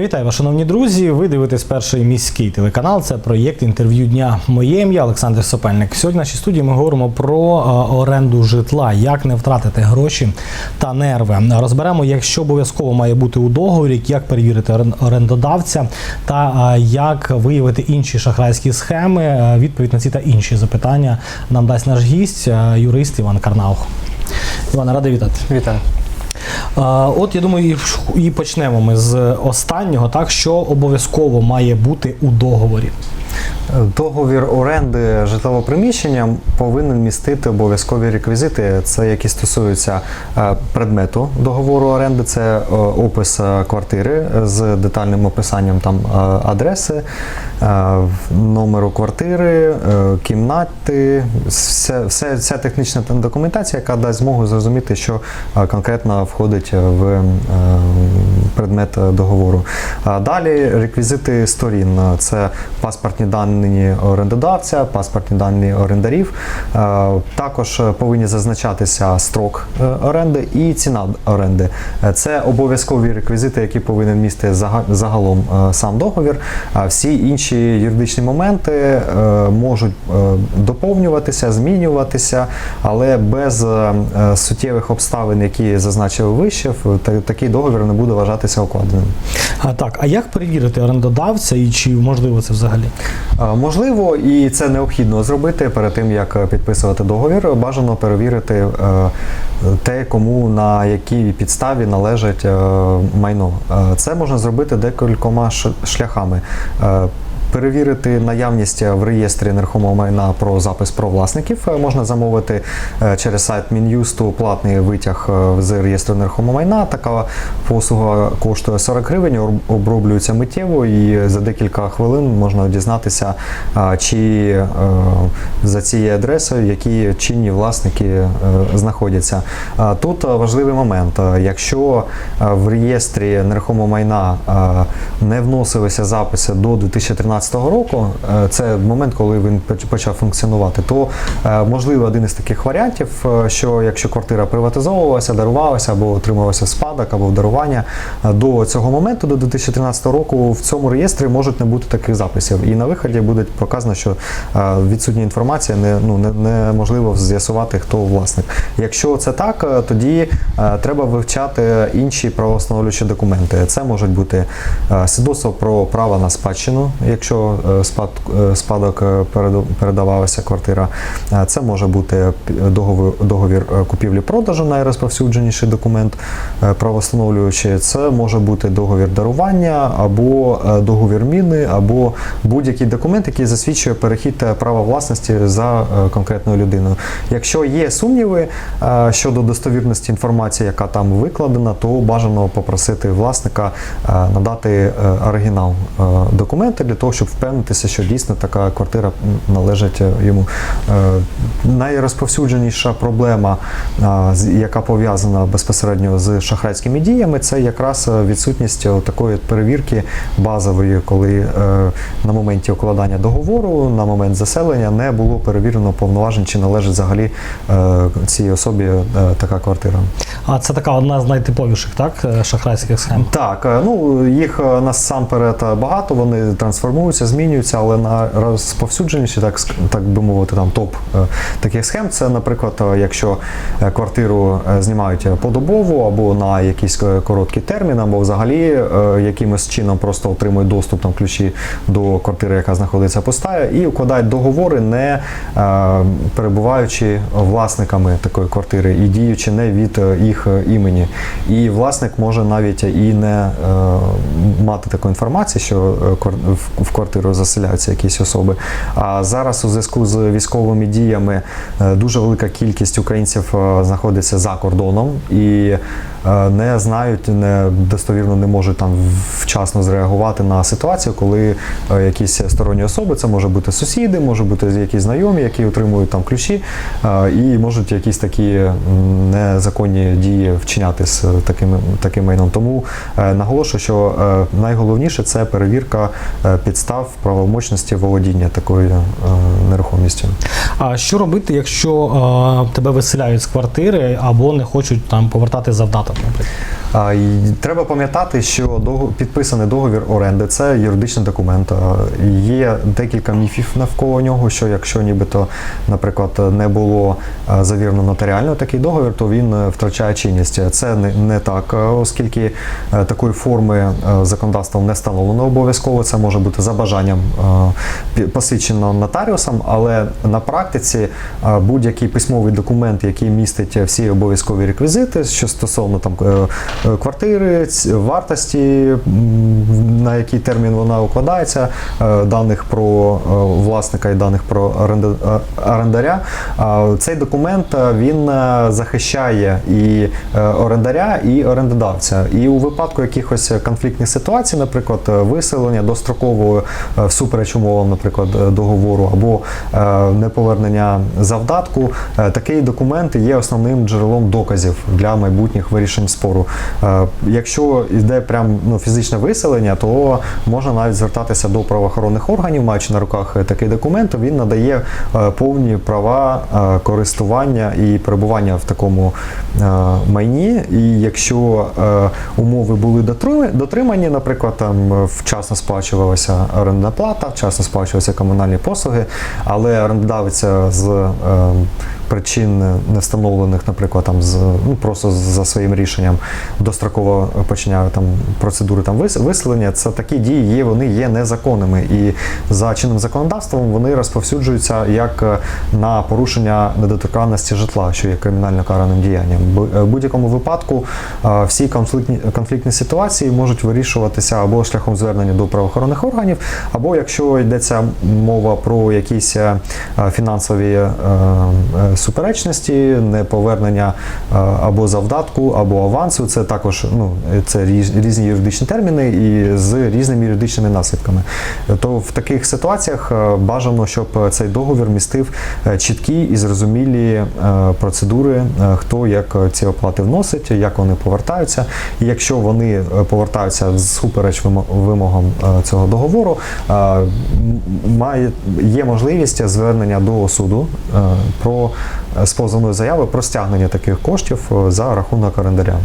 Я вітаю вас, шановні друзі. Ви дивитесь перший міський телеканал. Це проєкт інтерв'ю дня. Моє ім'я Олександр Сопельник. Сьогодні в нашій студії ми говоримо про е, оренду житла, як не втратити гроші та нерви. Розберемо, якщо обов'язково має бути у договорі, як перевірити орендодавця та е, як виявити інші шахрайські схеми. Е, Відповідь на ці та інші запитання нам дасть наш гість, юрист Іван Карнаух. Івана, радий вітати. Вітаю. От я думаю, і почнемо ми з останнього, так що обов'язково має бути у договорі. Договір оренди житлового приміщення повинен містити обов'язкові реквізити, це які стосуються е, предмету договору оренди, це е, опис е, квартири з детальним описанням там адреси, номеру квартири, кімнати, все, все, вся технічна документація, яка дасть змогу зрозуміти, що конкретно входить в е, предмет е, договору. Далі реквізити сторін це паспортні дані орендодавця, паспортні дані орендарів. Е, Також повинні зазначатися строк е, оренди і ціна оренди. Е, Це обов'язкові реквізити, які повинен містити загалом е, сам договір. Всі інші юридичні моменти е, можуть е, доповнюватися, змінюватися, але без е, е, суттєвих обставин, які зазначив вище, такий договір не буде вважатися укладеним. А так, а як перевірити орендодавця і чи можливо це взагалі? Можливо, і це необхідно зробити перед тим, як е, підписувати договір. Бажано перевірити е, те, кому на якій підставі належить е, майно. Це можна зробити декількома шляхами. Перевірити наявність в реєстрі нерухомого майна про запис про власників Е, можна замовити е, через сайт Мін'юсту платний витяг е, з реєстру нерухомого майна. Така послуга коштує 40 гривень, оброблюється миттєво і за декілька хвилин можна дізнатися, чи за цією адресою які чинні власники знаходяться. Тут важливий момент. Якщо в реєстрі нерухомого майна не вносилися записи до 2013 року, е, це момент, коли він почав функціонувати, то е, можливо один із таких варіантів, е, що якщо квартира приватизовувалася, дарувалася або отримувалася спадок або дарування до цього моменту, до 2013 року, в цьому реєстрі можуть не бути таких записів. І на виході буде показано, що відсутня інформація не, ну, не, неможливо з'ясувати, хто власник. Якщо це так, тоді треба вивчати інші правовстановлюючі документи. Це можуть бути свідоцтво про право на спадщину, якщо е, спад, е, спадок е, передавалася квартира. Це може бути договір, договір купівлі-продажу, найрозповсюдженіший документ правостановлюючий. Це може бути договір дарування або договір міни, або будь-який документ, який засвідчує перехід права власності за конкретною людиною. Якщо є сумніви щодо достовірності інформації, яка там викладена, то бажано попросити власника надати оригінал документа для того, щоб впевнитися, що дійсно така квартира належить е, йому. Е, Найрозповсюдженіша проблема, яка пов'язана безпосередньо з шахрайськими діями, це якраз е, відсутність такої перевірки базової, коли на моменті укладання договору, на момент заселення не було перевірено повноважень, чи належить взагалі цій особі така квартира. А це така одна з найтиповіших, так, шахрайських схем. Так, ну їх насамперед багато, вони трансформуються, змінюються, але на розповсюдженіші, так так би мовити, там топ е, таких схем. Це, наприклад, е, якщо е, квартиру знімають подобово або на якийсь короткий термін, або взагалі якимось чином просто отримують доступ там ключі до квартири, яка знаходиться пуста, і укладають договори, не перебуваючи власниками такої квартири і діючи не від їх імені. І власник може навіть і не мати такої інформації, що в- в квартиру заселяються якісь особи. А зараз у зв'язку з військовими діями е, дуже велика кількість українців е, знаходиться за кордоном і е, не знають, не достовірно не можуть там вчасно зреагувати на ситуацію, коли якісь сторонні особи, це може бути сусіди, може бути якісь знайомі, які отримують там ключі, і можуть якісь такі незаконні дії вчиняти з таким, таким майном. Тому наголошую, що найголовніше це перевірка е, підстав правомочності володіння такою е, нерухомістю. А що робити, якщо е, тебе виселяють з квартири або не хочуть там повертати завдаток, наприклад? Треба пам'ятати, що підписаний договір оренди це юридичний документ. Є декілька міфів навколо нього, що якщо нібито, наприклад, не було завірено нотаріально такий договір, то він е, втрачає чинність. Це не, так, е, оскільки е, такої форми законодавством не встановлено обов'язково. Це може бути за бажанням посвідчено нотаріусом, але на практиці будь-який письмовий документ, який містить всі обов'язкові реквізити, що стосовно там квартири, вартості, на який термін вона укладається, е, даних про е, власника і даних про оренда- е, орендаря. Цей документ е, він е, захищає і е, орендаря, і орендодавця. І у випадку якихось конфліктних ситуацій, наприклад, е, виселення дострокового е, всупереч умовам, наприклад, е, договору або е, неповернення завдатку, е, такий документ є основним джерелом доказів для майбутніх вирішень спору. Е, Якщо йде прям ну, фізичне виселення, то можна навіть звертатися до правоохоронних органів, маючи на руках е, такий документ, він надає е, повні права користування і перебування в такому майні. І якщо умови були дотримані, наприклад, там вчасно сплачувалася орендна плата, вчасно сплачувалися комунальні послуги, але орендодавець з причин не встановлених, наприклад, там з ну просто за своїм рішенням достроково починає там процедури там вис- виселення. Це такі дії є, вони є незаконними, і за чинним законодавством вони розповсюджуються як е, на порушення недоторканності житла, що є кримінально караним діянням. Е, В будь-якому випадку е, всі конфліктні конфліктні ситуації можуть вирішуватися або шляхом звернення до правоохоронних органів, або якщо йдеться мова про якісь е, фінансові е, е, суперечності, неповернення е, або завдатку, або авансу. Це також ну, це різ- різні юридичні терміни і з різними юридичними наслідками. То в таких ситуаціях е, бажано, щоб цей договір містив е, чіткі і зрозумілі процедури, хто як ці оплати вносить, як вони повертаються. І якщо вони повертаються всупереч вимо- вимогам цього договору, має є можливість звернення до суду про з позовною заявою про стягнення таких коштів е, за рахунок орендаря.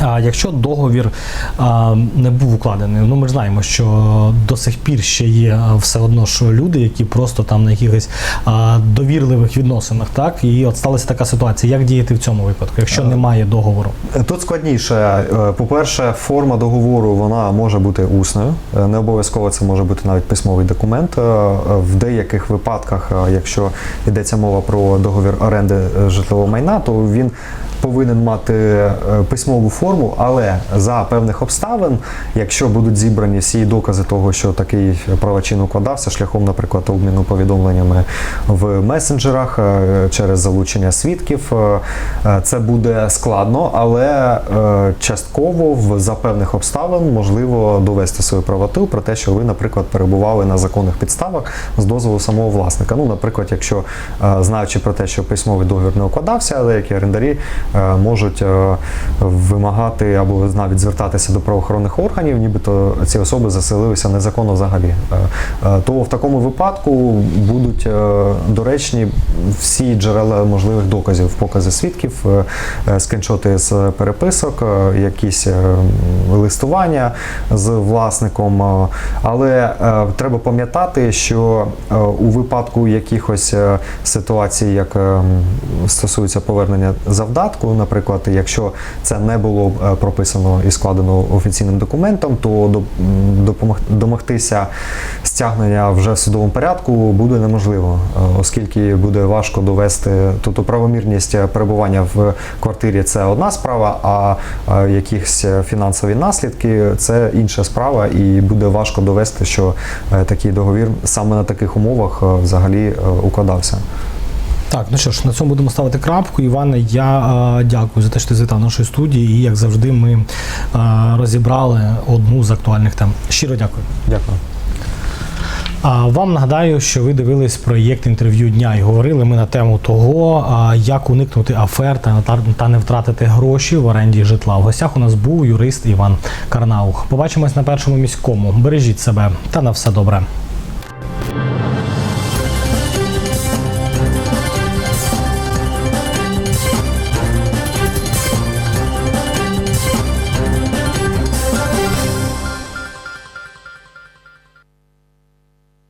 А якщо договір а, не був укладений, ну ми ж знаємо, що до сих пір ще є все одно ж люди, які просто там на якихось а, довірливих відносинах, так і от сталася така ситуація. Як діяти в цьому випадку, якщо немає договору? Тут складніше. Е, По-перше, форма договору вона може бути усною. Е, Не обов'язково це може бути навіть письмовий документ. Е, В деяких випадках, е, якщо йдеться мова про договір оренди е, житлового майна, то він повинен мати е, письмову форму, але за певних обставин, якщо будуть зібрані всі докази того, що такий правочин укладався шляхом, наприклад, обміну повідомленнями в месенджерах е, через залучення свідків, е, це буде складно, але частково за певних обставин можливо довести свою правоту про те, що ви, наприклад, перебували на законних підставах з дозволу самого власника. Ну, наприклад, якщо знаючи про те, що письмовий договір не укладався, але деякі орендарі можуть е, вимагати або навіть звертатися до правоохоронних органів, нібито ці особи заселилися незаконно взагалі. Е, е, То в такому випадку будуть е, доречні всі джерела можливих доказів, покази свідків, е, е, скріншоти з переписок, е, якісь е, листування з власником. е, Але е, треба пам'ятати, що е, у випадку якихось е, ситуацій, як е, стосується повернення завдатку, наприклад, якщо це не було е, прописано і складено офіційним документом, то домогтися стягнення вже в судовому порядку буде неможливо, е, оскільки буде важко довести тобто правомірність перебування в квартирі це одна справа, а е, якісь фінансові наслідки це інша справа, і буде важко довести, що такий договір саме на таких умовах взагалі укладався. Так, ну що ж, на цьому будемо ставити крапку. Іване, я е, дякую за те, що ти завітав нашої студії. І як завжди, ми е, розібрали одну з актуальних тем. Щиро дякую. Дякую. А вам нагадаю, що ви дивились проєкт інтерв'ю дня і говорили ми на тему того, як уникнути афер та не втратити гроші в оренді житла. В гостях у нас був юрист Іван Карнаух. Побачимось на першому міському. Бережіть себе та на все добре.